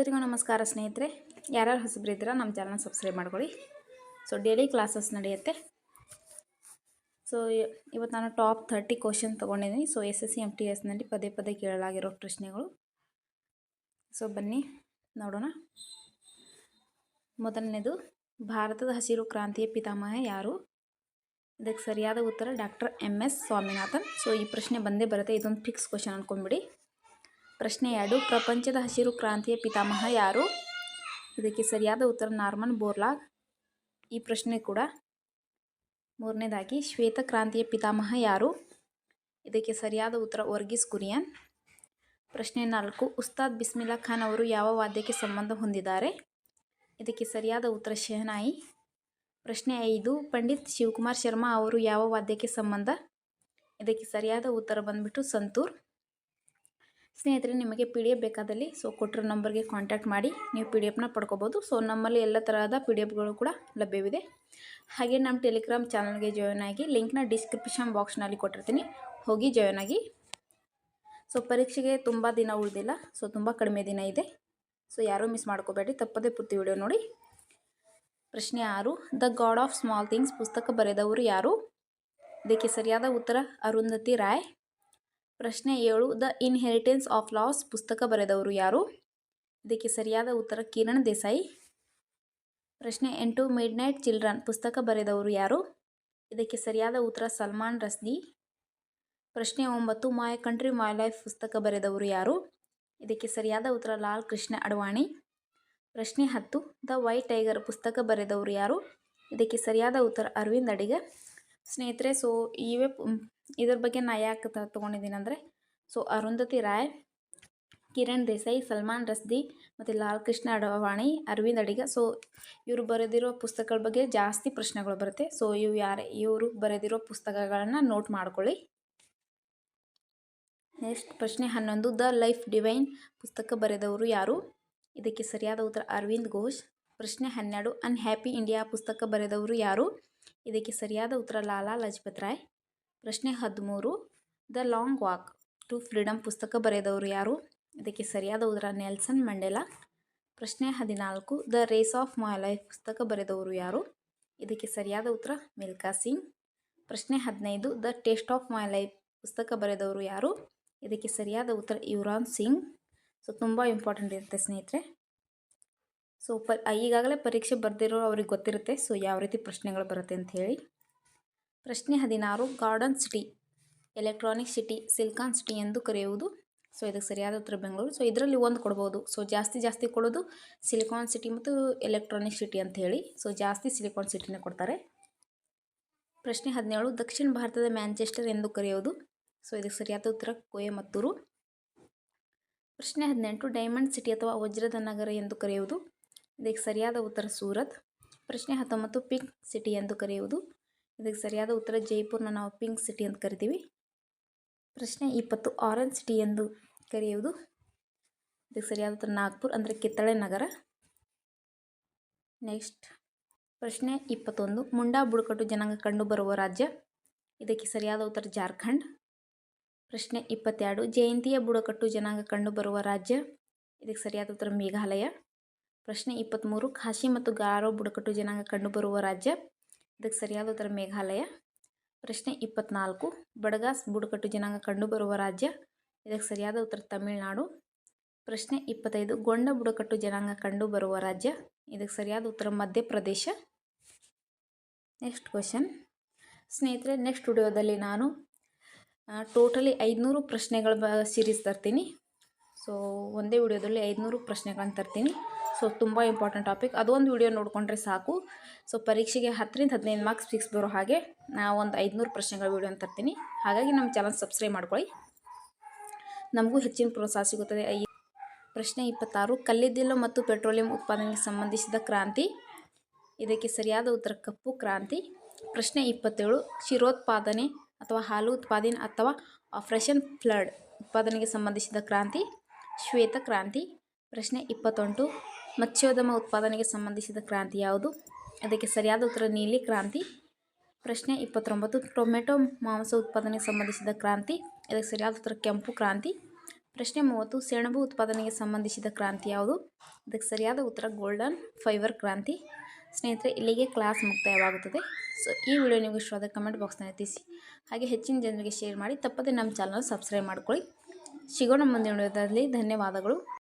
ಎಲ್ಲರಿಗೂ ನಮಸ್ಕಾರ ಸ್ನೇಹಿತರೆ. ಯಾರ್ಯಾರು ಹೊಸಬ್ರಿದ್ದೀರಾ ನಮ್ಮ ಚಾನಲ್ ಸಬ್ಸ್ಕ್ರೈಬ್ ಮಾಡ್ಕೊಳ್ಳಿ. ಸೊ ಡೈಲಿ ಕ್ಲಾಸಸ್ ನಡೆಯುತ್ತೆ. ಸೊ ಇವತ್ತು ನಾನು ಟಾಪ್ ಥರ್ಟಿ ಕ್ವಶನ್ ತೊಗೊಂಡಿದ್ದೀನಿ. So S S C M T ಎಸ್ನಲ್ಲಿ ಪದೇ ಪದೇ ಕೇಳಲಾಗಿರೋ ಪ್ರಶ್ನೆಗಳು. ಸೊ ಬನ್ನಿ, ನೋಡೋಣ. ಮೊದಲನೇದು, ಭಾರತದ ಹಸಿರು ಕ್ರಾಂತಿಯ ಪಿತಾಮಹ ಯಾರು? ಇದಕ್ಕೆ ಸರಿಯಾದ ಉತ್ತರ doctor M S Swaminathan. So ಈ ಪ್ರಶ್ನೆ ಬಂದೇ ಬರುತ್ತೆ. ಇದೊಂದು ಫಿಕ್ಸ್ ಕ್ವಶನ್ ಅಂದ್ಕೊಂಬಿಡಿ ಪ್ರಶ್ನೆ ಎರಡು ಪ್ರಪಂಚದ ಹಸಿರು ಕ್ರಾಂತಿಯ ಪಿತಾಮಹ ಯಾರು? ಇದಕ್ಕೆ ಸರಿಯಾದ ಉತ್ತರ ನಾರ್ಮನ್ ಬೋರ್ಲಾಗ್ ಈ ಪ್ರಶ್ನೆ ಕೂಡ ಮೂರನೇದಾಗಿ, ಶ್ವೇತ ಕ್ರಾಂತಿಯ ಪಿತಾಮಹ ಯಾರು? ಇದಕ್ಕೆ ಸರಿಯಾದ ಉತ್ತರ ವರ್ಗೀಸ್ ಕುರಿಯನ್ ಪ್ರಶ್ನೆ ನಾಲ್ಕು, ಉಸ್ತಾದ್ ಬಿಸ್ಮಿಲ್ಲಾ ಖಾನ್ ಅವರು ಯಾವ ವಾದ್ಯಕ್ಕೆ ಸಂಬಂಧ ಹೊಂದಿದ್ದಾರೆ? ಇದಕ್ಕೆ ಸರಿಯಾದ ಉತ್ತರ ಶೆಹನಾಯಿ. ಪ್ರಶ್ನೆ ಐದು, ಪಂಡಿತ್ ಶಿವಕುಮಾರ್ ಶರ್ಮಾ ಅವರು ಯಾವ ವಾದ್ಯಕ್ಕೆ ಸಂಬಂಧ? ಇದಕ್ಕೆ ಸರಿಯಾದ ಉತ್ತರ ಬಂದ್ಬಿಟ್ಟು ಸಂತೂರ್. ಸ್ನೇಹಿತರೆ, ನಿಮಗೆ ಪಿ ಡಿ ಎಫ್ ಬೇಕಾದಲ್ಲಿ ಸೊ ಕೊಟ್ಟಿರೋ ನಂಬರ್ಗೆ ಕಾಂಟ್ಯಾಕ್ಟ್ ಮಾಡಿ, ನೀವು ಪಿ ಡಿ ಎಫ್ನ ಪಡ್ಕೋಬೋದು. ಸೊ ನಮ್ಮಲ್ಲಿ ಎಲ್ಲ ತರಹದ ಪಿ ಡಿ ಎಫ್ಗಳು ಕೂಡ ಲಭ್ಯವಿದೆ. ಹಾಗೆ ನಮ್ಮ ಟೆಲಿಗ್ರಾಮ್ ಚಾನಲ್ಗೆ ಜಾಯ್ನ್ ಆಗಿ ಲಿಂಕ್ನ ಡಿಸ್ಕ್ರಿಪ್ಷನ್ ಬಾಕ್ಸ್ನಲ್ಲಿ ಕೊಟ್ಟಿರ್ತೀನಿ. ಹೋಗಿ ಜಾಯ್ನ್ ಆಗಿ. ಸೊ ಪರೀಕ್ಷೆಗೆ ತುಂಬ ದಿನ ಉಳಿದಿಲ್ಲ, ಸೊ ತುಂಬ ಕಡಿಮೆ ದಿನ ಇದೆ. ಸೊ ಯಾರೂ ಮಿಸ್ ಮಾಡ್ಕೋಬೇಡಿ, ತಪ್ಪದೇ ಪೂರ್ತಿ ವಿಡಿಯೋ ನೋಡಿ. ಪ್ರಶ್ನೆ ಆರು the god of small things ಪುಸ್ತಕ ಬರೆದವರು ಯಾರು? ಇದಕ್ಕೆ ಸರಿಯಾದ ಉತ್ತರ ಅರುಂಧತಿ ರಾಯ್. ಪ್ರಶ್ನೆ ಏಳು, ದ ಇನ್ಹೆರಿಟೆನ್ಸ್ ಆಫ್ ಲಾಸ್ ಪುಸ್ತಕ ಬರೆದವರು ಯಾರು? ಇದಕ್ಕೆ ಸರಿಯಾದ ಉತ್ತರ ಕಿರಣ್ ದೇಸಾಯಿ. ಪ್ರಶ್ನೆ ಎಂಟು ಮಿಡ್ ನೈಟ್ ಚಿಲ್ಡ್ರನ್ ಪುಸ್ತಕ ಬರೆದವರು ಯಾರು? ಇದಕ್ಕೆ ಸರಿಯಾದ ಉತ್ತರ ಸಲ್ಮಾನ್ ರಸ್ದಿ. ಪ್ರಶ್ನೆ ಒಂಬತ್ತು, ಮೈ ಕಂಟ್ರಿ, ಮೈ ಲೈಫ್ ಪುಸ್ತಕ ಬರೆದವರು ಯಾರು? ಇದಕ್ಕೆ ಸರಿಯಾದ ಉತ್ತರ ಲಾಲ್ ಕೃಷ್ಣ ಅಡ್ವಾಣಿ. ಪ್ರಶ್ನೆ ಹತ್ತು, ದ ವೈಟ್ ಟೈಗರ್ ಪುಸ್ತಕ ಬರೆದವರು ಯಾರು? ಇದಕ್ಕೆ ಸರಿಯಾದ ಉತ್ತರ ಅರವಿಂದ್ ಅಡಿಗ. ಸ್ನೇಹಿತರೆ, ಸೊ ಇವೇ ಇದ್ರ ಬಗ್ಗೆ ನಾ ಯಾಕೆ ತೊಗೊಂಡಿದ್ದೀನಿ ಅಂದರೆ, ಸೊ ಅರುಂಧತಿ ರಾಯ್, ಕಿರಣ್ ದೇಸಾಯಿ, ಸಲ್ಮಾನ್ ರಸ್ದಿ ಮತ್ತು ಲಾಲ್ ಕೃಷ್ಣ ಅಡವಾಣಿ, ಅರವಿಂದ್ ಅಡಿಗ. ಸೊ ಇವರು ಬರೆದಿರೋ ಪುಸ್ತಕಗಳ ಬಗ್ಗೆ ಜಾಸ್ತಿ ಪ್ರಶ್ನೆಗಳು ಬರುತ್ತೆ. ಸೊ ಇವು ಯಾರು, ಇವರು ಬರೆದಿರೋ ಪುಸ್ತಕಗಳನ್ನು ನೋಟ್ ಮಾಡ್ಕೊಳ್ಳಿ. ನೆಕ್ಸ್ಟ್ ಪ್ರಶ್ನೆ ಹನ್ನೊಂದು. ದ ಲೈಫ್ ಡಿವೈನ್ ಪುಸ್ತಕ ಬರೆದವರು ಯಾರು? ಇದಕ್ಕೆ ಸರಿಯಾದ ಉತ್ತರ ಅರವಿಂದ್ ಘೋಷ್. ಪ್ರಶ್ನೆ ಹನ್ನೆರಡು. ಅನ್ಹ್ಯಾಪಿ ಇಂಡಿಯಾ ಪುಸ್ತಕ ಬರೆದವರು ಯಾರು? ಇದಕ್ಕೆ ಸರಿಯಾದ ಉತ್ತರ ಲಾಲಾ ಲಜಪತ್ ರಾಯ್. ಪ್ರಶ್ನೆ ಹದಿಮೂರು. The long walk to freedom ಪುಸ್ತಕ ಬರೆದವರು ಯಾರು? ಇದಕ್ಕೆ ಸರಿಯಾದ ಉತ್ತರ ನೆಲ್ಸನ್ ಮಂಡೇಲಾ. ಪ್ರಶ್ನೆ ಹದಿನಾಲ್ಕು. The race of my life ಪುಸ್ತಕ ಬರೆದವರು ಯಾರು? ಇದಕ್ಕೆ ಸರಿಯಾದ ಉತ್ತರ ಮಿಲ್ಕಾ ಸಿಂಗ್. ಪ್ರಶ್ನೆ ಹದಿನೈದು. The taste of my life ಪುಸ್ತಕ ಬರೆದವರು ಯಾರು? ಇದಕ್ಕೆ ಸರಿಯಾದ ಉತ್ತರ ಯುವರಾನ್ ಸಿಂಗ್. ಸೊ, ತುಂಬ ಇಂಪಾರ್ಟೆಂಟ್ ಇರುತ್ತೆ ಸ್ನೇಹಿತರೆ. ಸೊ ಪ ಈಗಾಗಲೇ ಪರೀಕ್ಷೆ ಬರೆದಿರೋ ಅವ್ರಿಗೆ ಗೊತ್ತಿರುತ್ತೆ. ಸೊ, ಯಾವ ರೀತಿ ಪ್ರಶ್ನೆಗಳು ಬರುತ್ತೆ ಅಂತ ಹೇಳಿ. ಪ್ರಶ್ನೆ ಹದಿನಾರು, garden city, electronic city, silicon city ಎಂದು ಕರೆಯುವುದು. ಸೊ, ಇದಕ್ಕೆ ಸರಿಯಾದ ಉತ್ತರ ಬೆಂಗಳೂರು. ಸೊ, ಇದರಲ್ಲಿ ಒಂದು ಕೊಡ್ಬೋದು. ಸೊ, ಜಾಸ್ತಿ ಜಾಸ್ತಿ ಕೊಡೋದು ಸಿಲಿಕಾನ್ ಸಿಟಿ ಮತ್ತು ಎಲೆಕ್ಟ್ರಾನಿಕ್ ಸಿಟಿ ಅಂತ ಹೇಳಿ. ಸೊ, ಜಾಸ್ತಿ ಸಿಲಿಕಾನ್ ಸಿಟಿನೇ ಕೊಡ್ತಾರೆ. ಪ್ರಶ್ನೆ ಹದಿನೇಳು, ದಕ್ಷಿಣ ಭಾರತದ ಮ್ಯಾಂಚೆಸ್ಟರ್ ಎಂದು ಕರೆಯುವುದು. ಸೊ, ಇದಕ್ಕೆ ಸರಿಯಾದ ಉತ್ತರ ಕೊಯಮತ್ತೂರು. ಪ್ರಶ್ನೆ ಹದಿನೆಂಟು, ಡೈಮಂಡ್ ಸಿಟಿ ಅಥವಾ ವಜ್ರದ ನಗರ ಎಂದು ಕರೆಯುವುದು. ಇದಕ್ಕೆ ಸರಿಯಾದ ಉತ್ತರ ಸೂರತ್. ಪ್ರಶ್ನೆ ಹತ್ತೊಂಬತ್ತು, ಪಿಂಕ್ ಸಿಟಿ ಎಂದು ಕರೆಯುವುದು. ಇದಕ್ಕೆ ಸರಿಯಾದ ಉತ್ತರ ಜೈಪುರ್ನ ನಾವು ಪಿಂಕ್ ಸಿಟಿ ಅಂತ ಕರಿತೀವಿ. ಪ್ರಶ್ನೆ ಇಪ್ಪತ್ತು, ಆರೆಂಜ್ ಸಿಟಿ ಎಂದು ಕರೆಯುವುದು. ಇದಕ್ಕೆ ಸರಿಯಾದ ಉತ್ತರ ನಾಗ್ಪುರ್ ಅಂದರೆ ಕಿತ್ತಳೆ ನಗರ. ನೆಕ್ಸ್ಟ್ ಪ್ರಶ್ನೆ ಇಪ್ಪತ್ತೊಂದು, ಮುಂಡಾ ಬುಡಕಟ್ಟು ಜನಾಂಗ ಕಂಡುಬರುವ ರಾಜ್ಯ. ಇದಕ್ಕೆ ಸರಿಯಾದ ಉತ್ತರ ಜಾರ್ಖಂಡ್. ಪ್ರಶ್ನೆ ಇಪ್ಪತ್ತೆರಡು, ಜಯಂತಿಯ ಬುಡಕಟ್ಟು ಜನಾಂಗ ಕಂಡುಬರುವ ರಾಜ್ಯ. ಇದಕ್ಕೆ ಸರಿಯಾದ ಉತ್ತರ ಮೇಘಾಲಯ. ಪ್ರಶ್ನೆ ಇಪ್ಪತ್ತ್ಮೂರು ಖಾಸಿ ಮತ್ತು ಗಾರೋ ಬುಡಕಟ್ಟು ಜನಾಂಗ ಕಂಡುಬರುವ ರಾಜ್ಯ. ಇದಕ್ಕೆ ಸರಿಯಾದ ಉತ್ತರ ಮೇಘಾಲಯ. ಪ್ರಶ್ನೆ ಇಪ್ಪತ್ನಾಲ್ಕು. ಬಡಗಾಸ್ ಬುಡಕಟ್ಟು ಜನಾಂಗ ಕಂಡುಬರುವ ರಾಜ್ಯ. ಇದಕ್ಕೆ ಸರಿಯಾದ ಉತ್ತರ ತಮಿಳುನಾಡು. ಪ್ರಶ್ನೆ ಇಪ್ಪತ್ತೈದು. ಗೊಂಡ ಬುಡಕಟ್ಟು ಜನಾಂಗ ಕಂಡುಬರುವ ರಾಜ್ಯ. ಇದಕ್ಕೆ ಸರಿಯಾದ ಉತ್ತರ ಮಧ್ಯಪ್ರದೇಶ. ನೆಕ್ಸ್ಟ್ ಕ್ವಶನ್ ಸ್ನೇಹಿತರೆ ನೆಕ್ಸ್ಟ್ ವಿಡಿಯೋದಲ್ಲಿ ನಾನು ಟೋಟಲಿ ಐದುನೂರು ಪ್ರಶ್ನೆಗಳ ಬ ಸೀರೀಸ್ ತರ್ತೀನಿ. ಸೊ ಒಂದೇ ವಿಡಿಯೋದಲ್ಲಿ ಐದುನೂರು ಪ್ರಶ್ನೆಗಳನ್ನು ತರ್ತೀನಿ. ಸೊ ತುಂಬ ಇಂಪಾರ್ಟೆಂಟ್ ಟಾಪಿಕ್. ಅದೊಂದು ವಿಡಿಯೋ ನೋಡಿಕೊಂಡ್ರೆ ಸಾಕು. ಸೊ ಪರೀಕ್ಷೆಗೆ ಹತ್ತರಿಂದ ಹದಿನೈದು ಮಾರ್ಕ್ಸ್ ಫಿಕ್ಸ್ ಬರೋ ಹಾಗೆ ನಾವು ಒಂದು ಐದುನೂರು ಪ್ರಶ್ನೆಗಳ ವಿಡಿಯೋ ಅಂತ ತರ್ತೀನಿ. ಹಾಗಾಗಿ ನಮ್ಮ ಚಾನಲ್ ಸಬ್ಸ್ಕ್ರೈಬ್ ಮಾಡ್ಕೊಳ್ಳಿ. ನಮಗೂ ಹೆಚ್ಚಿನ ಪ್ರೋತ್ಸಾಹ ಸಿಗುತ್ತದೆ. ಐ ಪ್ರಶ್ನೆ ಇಪ್ಪತ್ತಾರು, ಕಲ್ಲಿದ್ದಿಲು ಮತ್ತು ಪೆಟ್ರೋಲಿಯಂ ಉತ್ಪಾದನೆಗೆ ಸಂಬಂಧಿಸಿದ ಕ್ರಾಂತಿ. ಇದಕ್ಕೆ ಸರಿಯಾದ ಉತ್ತರ ಕಪ್ಪು ಕ್ರಾಂತಿ. ಪ್ರಶ್ನೆ ಇಪ್ಪತ್ತೇಳು ಕ್ಷೀರೋತ್ಪಾದನೆ ಅಥವಾ ಹಾಲು ಉತ್ಪಾದನೆ ಅಥವಾ ಆಪರೇಷನ್ ಫ್ಲಡ್ ಉತ್ಪಾದನೆಗೆ ಸಂಬಂಧಿಸಿದ ಕ್ರಾಂತಿ. ಶ್ವೇತ ಕ್ರಾಂತಿ. ಪ್ರಶ್ನೆ ಇಪ್ಪತ್ತೊಂದು ಮತ್ಸ್ಯೋದ್ಯಮ ಉತ್ಪಾದನೆಗೆ ಸಂಬಂಧಿಸಿದ ಕ್ರಾಂತಿ ಯಾವುದು? ಅದಕ್ಕೆ ಸರಿಯಾದ ಉತ್ತರ ನೀಲಿ ಕ್ರಾಂತಿ. ಪ್ರಶ್ನೆ ಇಪ್ಪತ್ತೊಂಬತ್ತು. ಟೊಮೆಟೊ ಮಾಂಸ ಉತ್ಪಾದನೆಗೆ ಸಂಬಂಧಿಸಿದ ಕ್ರಾಂತಿ. ಅದಕ್ಕೆ ಸರಿಯಾದ ಉತ್ತರ ಕೆಂಪು ಕ್ರಾಂತಿ. ಪ್ರಶ್ನೆ ಮೂವತ್ತು. ಸೆಣಬು ಉತ್ಪಾದನೆಗೆ ಸಂಬಂಧಿಸಿದ ಕ್ರಾಂತಿ ಯಾವುದು? ಅದಕ್ಕೆ ಸರಿಯಾದ ಉತ್ತರ ಗೋಲ್ಡನ್ ಫೈಬರ್ ಕ್ರಾಂತಿ. ಸ್ನೇಹಿತರೆ, ಇಲ್ಲಿಗೆ ಕ್ಲಾಸ್ ಮುಕ್ತಾಯವಾಗುತ್ತದೆ. ಸೊ ಈ ವಿಡಿಯೋ ನಿಮಗೆ ಇಷ್ಟವಾದ ಕಮೆಂಟ್ ಬಾಕ್ಸ್ನಲ್ಲಿ ತಿಳಿಸಿ. ಹಾಗೆ ಹೆಚ್ಚಿನ ಜನರಿಗೆ ಶೇರ್ ಮಾಡಿ, ತಪ್ಪದೆ ನಮ್ಮ ಚಾನಲ್ ಸಬ್ಸ್ಕ್ರೈಬ್ ಮಾಡಿಕೊಳ್ಳಿ. ಸಿಗೋಣ ಮುಂದಿನ ವಿಡಿಯೋದಲ್ಲಿ. ಧನ್ಯವಾದಗಳು.